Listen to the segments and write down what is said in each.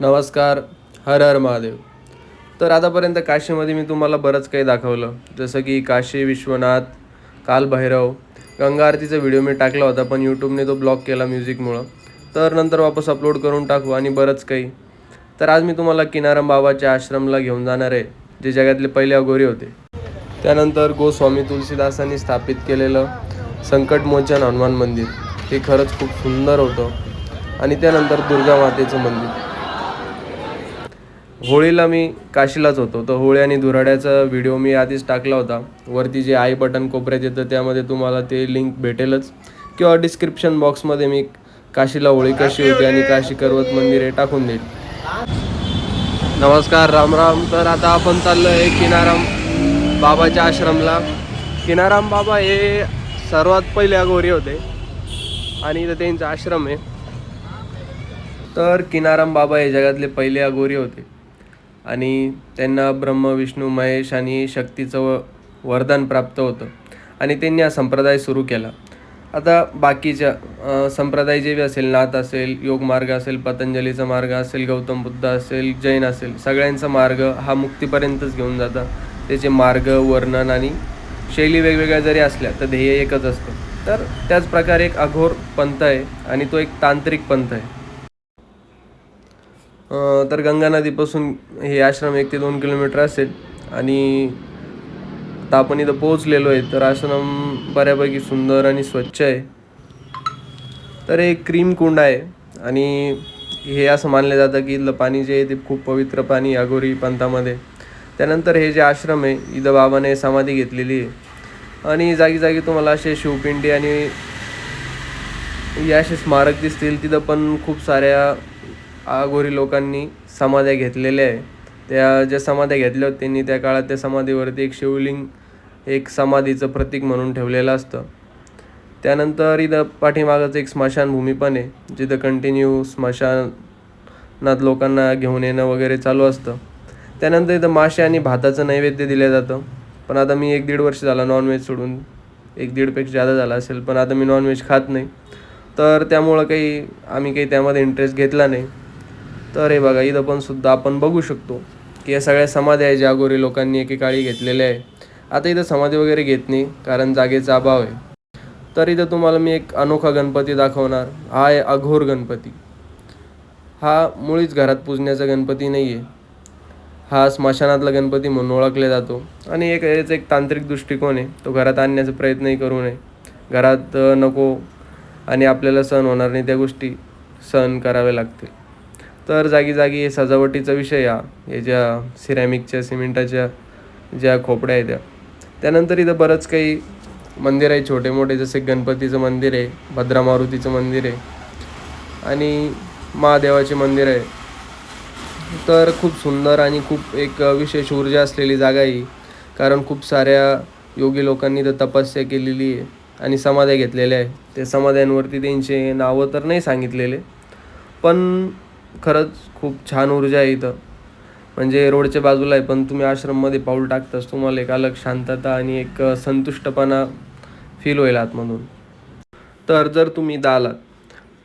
नमस्कार हर हर महादेव. तर आतापर्यंत काशीमध्ये मी तुम्हाला बरंच काही दाखवलं. जसं की काशी विश्वनाथ कालभैरव गंगा आरतीचा व्हिडिओ मी टाकला होता पण यूट्यूबने तो ब्लॉक केला म्युझिकमुळं तर नंतर वापस अपलोड करून टाकू आणि बरंच काही. तर आज मी तुम्हाला किनारम बाबाच्या आश्रमला घेऊन जाणार आहे जे जगातले पहिले अघोरी होते. त्यानंतर गोस्वामी तुलसीदासांनी स्थापित केलेलं संकटमोचन हनुमान मंदिर. हे खरंच खूप सुंदर होतं. आणि त्यानंतर दुर्गा मातेचं मंदिर. होळीला मी काशीलाच होतो. तर होळी आणि धुराड्याचा व्हिडिओ मी आधीच टाकला होता. वरती जे आय बटन कोपऱ्यात येतं त्यामध्ये तुम्हाला ते लिंक भेटेलच. किंवा डिस्क्रिप्शन बॉक्समध्ये मी काशीला होळी कशी होती आणि काशी पर्वत मंदिर हे टाकून देईल. नमस्कार राम राम. तर आता आपण चाललो आहे किनाराम बाबाच्या आश्रमला. किनाराम बाबा हे सर्वात पहिले अघोरी होते. आणि इथं त्यांचा आश्रम आहे. तर किनाराम बाबा हे जगातले पहिले अघोरी होते. आणि त्यांना ब्रह्म विष्णू महेश आणि शक्तीचं व वरदान प्राप्त होतं. आणि त्यांनी हा संप्रदाय सुरू केला. आता बाकीच्या संप्रदाय जे बी असेल नाथ असेल योग मार्ग असेल पतंजलीचा मार्ग असेल गौतम बुद्ध असेल जैन असेल सगळ्यांचा मार्ग हा मुक्तीपर्यंतच घेऊन जातात. त्याचे मार्ग वर्णन आणि शैली वेगवेगळ्या जरी असल्या तर ध्येय एकच असतं. तर त्याच प्रकारे एक अघोर पंथ आहे आणि तो एक तांत्रिक पंथ आहे. तर गंगा नदीपासून हे आश्रम एक ते दोन किलोमीटर असेल. आणि आता आपण इथं पोहोचलेलो आहे तर आश्रम बऱ्यापैकी सुंदर आणि स्वच्छ आहे. तर हे क्रीम कुंड आहे आणि हे असं मानलं जातं की इथलं पाणी जे आहे ते खूप पवित्र पाणी अगोरी अघोरी पंथामध्ये. त्यानंतर हे जे आश्रम आहे इथं बाबाने समाधी घेतलेली आहे. आणि जागी जागी तुम्हाला असे शिवपिंडी आणि हे असे स्मारक दिसतील तिथं पण खूप साऱ्या आगोरी लोकांनी समाध्या घेतलेल्या आहे. त्या ज्या समाध्या घेतल्या होत्या त्यांनी त्या काळात त्या समाधीवरती एक शिवलिंग एक समाधीचं प्रतीक म्हणून ठेवलेलं असतं. त्यानंतर इथं पाठीमागच एक स्मशानभूमी पण आहे जिथं कंटिन्यू स्मशानात लोकांना घेऊन येणं वगैरे चालू असतं. त्यानंतर इथं मासे आणि भाताचं नैवेद्य दिलं जातं. पण आता मी एक दीड वर्ष झालं नॉनव्हेज सोडून एक दीडपेक्षा जादा झाला असेल पण आता मी नॉनव्हेज खात नाही. तर त्यामुळं काही आम्ही काही त्यामध्ये इंटरेस्ट घेतला नाही. तर हे बघा इथं पण सुद्धा आपण बघू शकतो की या सगळ्या समाधी आहे ज्या गोरी लोकांनी एकेकाळी घेतलेल्या आहे. आता इथं समाधी वगैरे घेत नाही कारण जागेचा अभाव आहे. तर इथं तुम्हाला मी एक अनोखा गणपती दाखवणार. हा आहे अघोर गणपती. हा मुळीच घरात पूजण्याचा गणपती नाही आहे हा स्मशानातला गणपती म्हणून ओळखला जातो. आणि एक याचा एक तांत्रिक दृष्टिकोन आहे. तो घरात आणण्याचा प्रयत्नही करू नये. घरात नको आणि आपल्याला सण होणार नाही. त्या गोष्टी सहन करावे लागतील. तर जागी जागी हे सजावटीचा विषय हा हे ज्या सिरॅमिकच्या सिमेंटाच्या ज्या खोपड्या आहेत त्या. त्यानंतर इथं बरंच काही मंदिर आहे छोटे मोठे जसे गणपतीचं मंदिर आहे भद्रा मारुतीचं मंदिर आहे आणि महादेवाचे मंदिर आहे. तर खूप सुंदर आणि खूप एक विशेष ऊर्जा असलेली जागा आहे ही. कारण खूप साऱ्या योगी लोकांनी तर तपस्या केलेली आहे आणि समाध्या घेतलेल्या आहे त्या समाध्यांवरती त्यांचे नावं तर नाही सांगितलेले पण खरंच खूप छान ऊर्जा आहे इथं. म्हणजे रोडच्या बाजूला आहे पण तुम्ही आश्रममध्ये पाऊल टाकताच तुम्हाला एक अलग शांतता आणि एक संतुष्टपणा फील होईल आतमधून. तर जर तुम्ही इथं आलात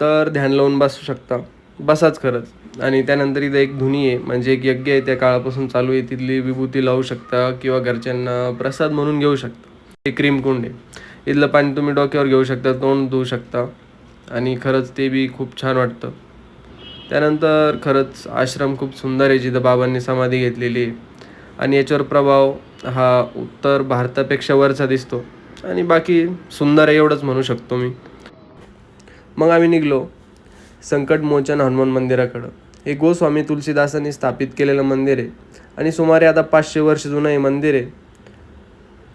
तर ध्यान लावून बसू शकता. बसाच खरंच. आणि त्यानंतर इथं एक धुनी आहे म्हणजे एक यज्ञ आहे त्या काळापासून चालू आहे. तिथली विभूती लावू शकता किंवा घरच्यांना प्रसाद म्हणून घेऊ शकता. हे क्रीम कुंड आहे. इथलं पाणी तुम्ही डोक्यावर घेऊ शकता तोंड धुवू शकता. आणि खरंच ते बी खूप छान वाटतं. त्यानंतर खरंच आश्रम खूप सुंदर आहे जिथं बाबांनी समाधी घेतलेली आहे. आणि याच्यावर प्रभाव हा उत्तर भारतापेक्षा वरचा दिसतो. आणि बाकी सुंदर आहे एवढंच म्हणू शकतो मी. मग आम्ही निघलो संकटमोचन हनुमान मंदिराकडं. हे गोस्वामी तुलसीदासांनी स्थापित केलेलं मंदिर आहे. आणि सुमारे आता पाचशे वर्ष जुनं हे मंदिर आहे.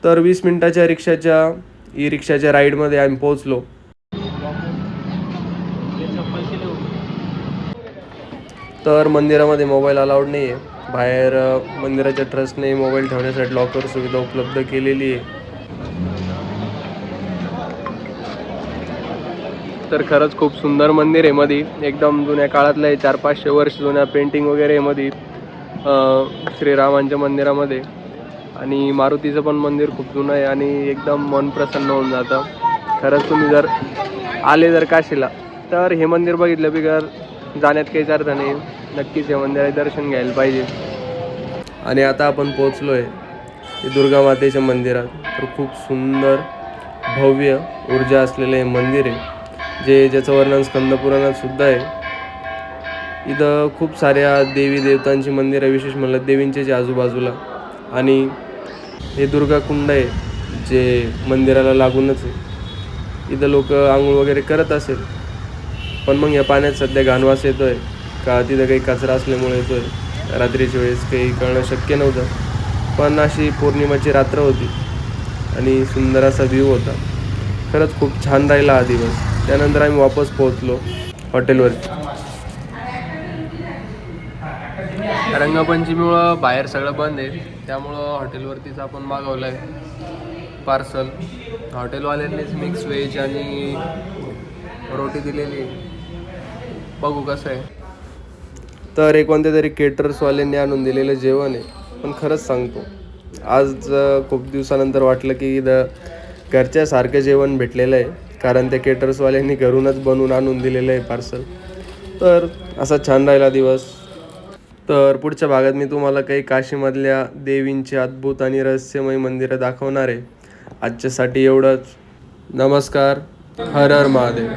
तर वीस मिनिटाच्या रिक्षाच्या ई रिक्षाच्या राईडमध्ये आम्ही पोहोचलो. तर मंदिरामध्ये मोबाईल अलाउड नाही आहे. बाहेर मंदिराच्या ट्रस्टने मोबाईल ठेवण्यासाठी लॉकर सुविधा उपलब्ध केलेली आहे. तर खरंच खूप सुंदर मंदिर आहे मध्ये एकदम जुन्या काळातलं आहे. चार पाचशे वर्ष जुन्या पेंटिंग वगैरे आहे मध्ये श्रीरामांच्या मंदिरामध्ये. आणि मारुतीचं पण मंदिर खूप जुनं आहे आणि एकदम मन प्रसन्न होऊन जातं. खरंच तुम्ही जर आले जर काशीला तर हे मंदिर बघितलं बिगर जाण्यात काहीच अर्थ नाही. नक्कीच या मंदिराचे दर्शन घ्यायला पाहिजे. आणि आता आपण पोचलो आहे दुर्गा मातेच्या मंदिरात. तर खूप सुंदर भव्य ऊर्जा असलेलं हे मंदिर आहे. जे ज्याचं वर्णन स्कंदपुराणात सुद्धा आहे. इथं खूप साऱ्या देवी देवतांची मंदिरं विशेष म्हणलं देवींचे जे आजूबाजूला. आणि हे दुर्गा कुंड आहे जे मंदिराला लागूनच आहे. इथं लोक आंघोळ वगैरे करत असेल. पण मग या पाण्यात सध्या घाणवास आहे का तिथं काही कचरा असल्यामुळे तो रात्रीच्या वेळेस काही कळणं शक्य नव्हतं. पण अशी पौर्णिमाची रात्र होती आणि सुंदर असा व्ह्यू होता. खरंच खूप छान राहिला हा दिवस. त्यानंतर आम्ही वापस पोहोचलो हॉटेलवरती. रंगपंचमीमुळं बाहेर सगळं बंद आहे. त्यामुळं हॉटेलवरतीच आपण मागवलं आहे पार्सल. हॉटेलवाल्यांनीच मिक्स व्हेज आणि रोटी दिलेली आहे. बघू कसं आहे. तर एक कोणत्या तरी केटर्सवाल्यांनी आणून दिलेलं जेवण आहे पण खरंच सांगतो आज खूप दिवसानंतर वाटलं की इथं घरच्यासारखं जेवण भेटलेलं आहे कारण त्या केटर्सवाल्यांनी घरूनच बनवून आणून दिलेलं आहे पार्सल तर असा छान राहिला दिवस. तर पुढच्या भागात मी तुम्हाला काही काशीमधल्या देवींची अद्भुत आणि रहस्यमय मंदिरं दाखवणार आहे. आजच्यासाठी एवढंच. नमस्कार. हर हर महादेव.